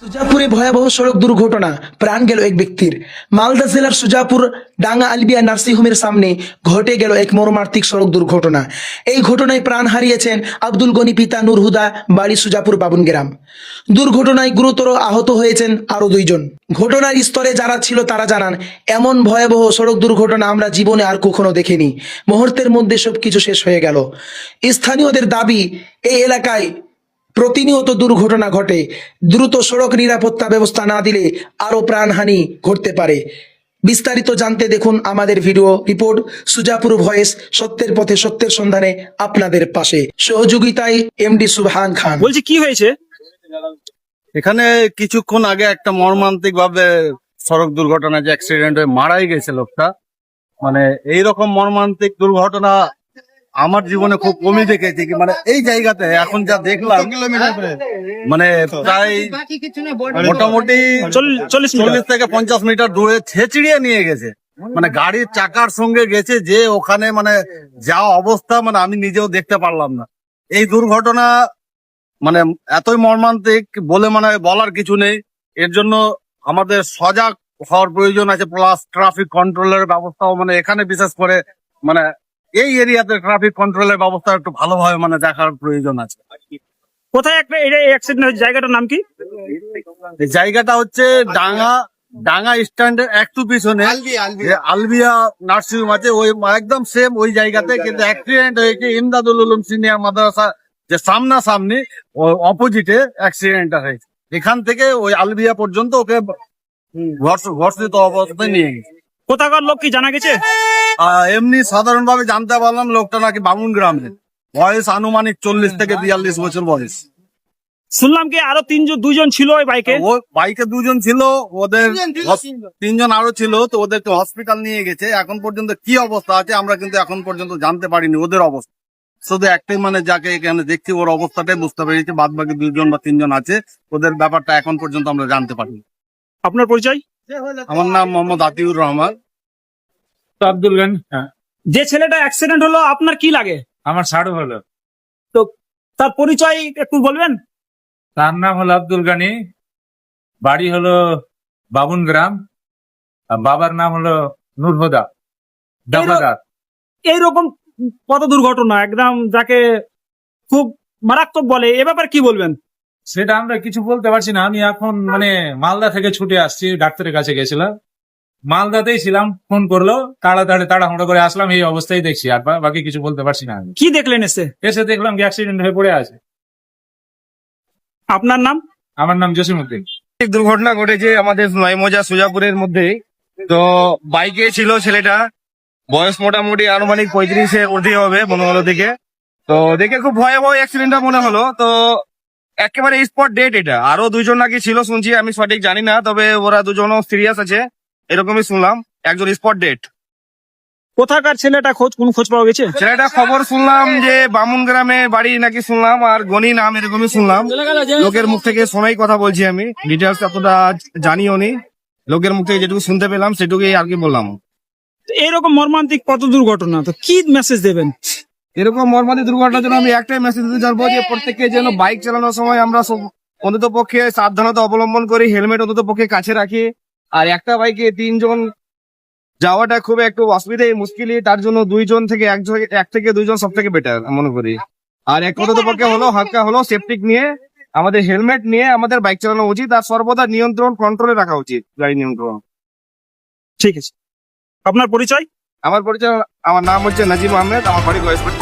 সুজাপুরে ভয়াবহ সড়ক দুর্ঘটনা, প্রাণ গেল এক ব্যক্তির। মালদা জেলার সুজাপুর ডাঙ্গা আলবিয়া নার্সিংহোমের সামনে ঘটে গেল এক মর্মান্তিক সড়ক দুর্ঘটনা। এই ঘটনায় প্রাণ হারিয়েছেন আব্দুল গনি পিতা নুরহুদা বাড়ি সুজাপুর বাবুন গ্রাম দুর্ঘটনায় গুরুতর আহত হয়েছেন আরও দুইজন। ঘটনার স্তরে যারা ছিল তারা জানান, এমন ভয়াবহ সড়ক দুর্ঘটনা আমরা জীবনে আর কখনো দেখিনি। মুহূর্তের মধ্যে সবকিছু শেষ হয়ে গেল। স্থানীয়দের দাবি, এই এলাকায় প্রতিনিয়ত দুর্ঘটনা ঘটে দ্রুত সড়ক নিরাপত্তা ব্যবস্থা না দিলে আরও প্রাণহানি ঘটতে পারে। বিস্তারিত জানতে দেখুন আমাদের ভিডিও রিপোর্ট সুজাপুর ভয়েস সত্যের পথে সত্যের সন্ধানে আপনাদের পাশে। সহযোগিতায় এমডি সুবহান খান। বলছি কি হয়েছে? এখানে কিছুক্ষণ আগে একটা মর্মান্তিক ভাবে সড়ক দুর্ঘটনা যে অ্যাক্সিডেন্ট হয়ে মারাই গেছে লোকটা। মানে এইরকম মর্মান্তিক দুর্ঘটনা আমার জীবনে খুব কমই দেখেছি কি মানে এই জায়গাতে এখন যা দেখলাম মানে প্রায় মোটামুটি চল্লিশ চল্লিশ থেকে পঞ্চাশ মিটার দূরে ছেঁচড়িয়ে নিয়ে গেছে। মানে গাড়ির চাকার সঙ্গে গেছে যে ওখানে মানে যা অবস্থা মানে আমি নিজেও দেখতে পারলাম না। এই দুর্ঘটনা মানে এতই মর্মান্তিক বলে মানে বলার কিছু নেই। এর জন্য আমাদের সজাগ হওয়ার প্রয়োজন আছে প্লাস ট্রাফিক কন্ট্রোলের ব্যবস্থাও মানে এখানে বিশেষ করে মানে এই এরিয়াতে ট্রাফিক কন্ট্রোলের ব্যবস্থা একটু ভালোভাবে মানে দেখার প্রয়োজন আছে কোথায় একটা এটা অ্যাক্সিডেন্ট হয়েছে জায়গাটার নাম কি জায়গাটা হচ্ছে ডাঙ্গা ডাঙ্গা স্ট্যান্ডের একটু পিছনে আলবিয়া নার্সিং হোম আছে ওই একদম সেম ওই জায়গাতে কিন্তু অ্যাক্সিডেন্ট হয়েছে ইমদাদুল উলুম সিনিয়র মাদ্রাসা যে সামনা সামনি অপোজিটে অ্যাক্সিডেন্টটা হয়েছে এখান থেকে ওই আলবিয়া পর্যন্ত ওকে ঘর্ষ- ঘর্ষিত অবস্থায় নিয়ে গেছে কোথাকার লোক কি জানা গেছে এমনি সাধারণ ভাবে জানতে পারলাম লোকটা নাকি বামুন গ্রামের। বয়স আনুমানিক চল্লিশ থেকে বিয়াল্লিশ বছর বয়স। শুনলাম কি আরও তিনজন দুজন ছিল ওই বাইকে? ও বাইকে দুজন ছিল ওদের তিনজন আরও ছিল তো ওদেরকে হসপিটাল নিয়ে গেছে। এখন পর্যন্ত কি অবস্থা আছে আমরা কিন্তু এখন পর্যন্ত জানতে পারিনি ওদের অবস্থা। শুধু একটাই মানে যাকে এখানে দেখছি ওর অবস্থাটাই বুঝতে পেরেছি বাদ বাকি দুজন বা তিনজন আছে ওদের ব্যাপারটা এখন পর্যন্ত আমরা জানতে পারিনি। আপনার পরিচয়? আমার নাম মোহাম্মদ আতিউর রহমান। তো আব্দুল গানি হ্যাঁ। যে ছেলেটা অ্যাক্সিডেন্ট হলো আপনার কি লাগে? আমার সাড়ু হলো। তো তার পরিচয় একটু বলবেন? তার নাম হলো আব্দুল গানি বাড়ি হলো বাবুন গ্রাম বাবার নাম হলো নূরহুদা ডাকাদার এইরকম কত দুর্ঘটনা একদম যাকে খুব মারাত্মক বলে এ ব্যাপারে কি বলবেন? সেটা আমরা কিছু বলতে পারছি না আমি এখন মানে মালদা থেকে ছুটে আসছি ডাক্তারের কাছে গেছিলাম। মালদাতেই ছিলাম ফোন করল তাড়াতাড়ি তাড়াহুড়ো করে আসলাম এই অবস্থায় দেখছি আর বা- বাকি কিছু বলতে পারছি না আমি। কি দেখলেন এসে? এসে দেখলাম কি অ্যাক্সিডেন্ট হয়ে পড়ে আছে। আপনার নাম? আমার নাম জসিমুদ্দিন এক দুর্ঘটনা ঘটেছে আমাদের নয়মজা সুজাপুরের মধ্যে। তো বাইকে ছিল ছেলেটা বয়স মোটামুটি আনুমানিক পঁয়ত্রিশের অর্ধে হবে মনে হলো দেখে তো দেখে খুব ভয়াবহ অ্যাক্সিডেন্টটা মনে হলো। তো একেবারে স্পট ডেট এটা। আরও দুজন নাকি ছিল শুনছি আমি সঠিক জানি না তবে ওরা দুজনও সিরিয়াস আছে। এরকমই শুনলাম একজন স্পট ডেট কোথাকার ছেলেটা খোঁজ কোন খোঁজ পাওয়া গেছে? ছেলেটা খবর শুনলাম যে বামুন গ্রামে বাড়ি নাকি শুনলাম আর গনি নাম এরকমই শুনলাম। লোকের মুখ থেকে শোনাই কথা বলছি আমি ডিটেলস এতটা জানিও নি। লোকের মুখ থেকে যেটুকু শুনতে পেলাম সেটুকুই আর কি বললাম। এরকম মর্মান্তিক কত দুর্ঘটনা? তো কি মেসেজ দেবেন? এরকম মর্মান্তিক দুর্ঘটনার জন্য আমি একটাই মেসেজ দিতে চাইব যে প্রত্যেককে যেন বাইক চালানোর সময় আমরা অন্তত পক্ষে সাবধানতা অবলম্বন করি হেলমেট অন্তত পক্ষে কাছে রাখি। আর একটা বাইকে তিনজন যাওয়াটা খুব একটু অসুবিধাই মুশকিলই। তার জন্য দুইজন থেকে একজন এক থেকে দুইজন সব থেকে বেটার মনে করি। আর এক অন্তত পক্ষে হলো হালকা হলো সেফটিক নিয়ে আমাদের হেলমেট নিয়ে আমাদের বাইক চালানো উচিত আর সর্বদা নিয়ন্ত্রণ কন্ট্রোলে রাখা উচিত গাড়ি নিয়ন্ত্রণ। ঠিক আছে। আপনার পরিচয়? আমার পরিচয় আমার নাম হচ্ছে নাজিম আহমেদ আমার বাড়ি গয়েশপুর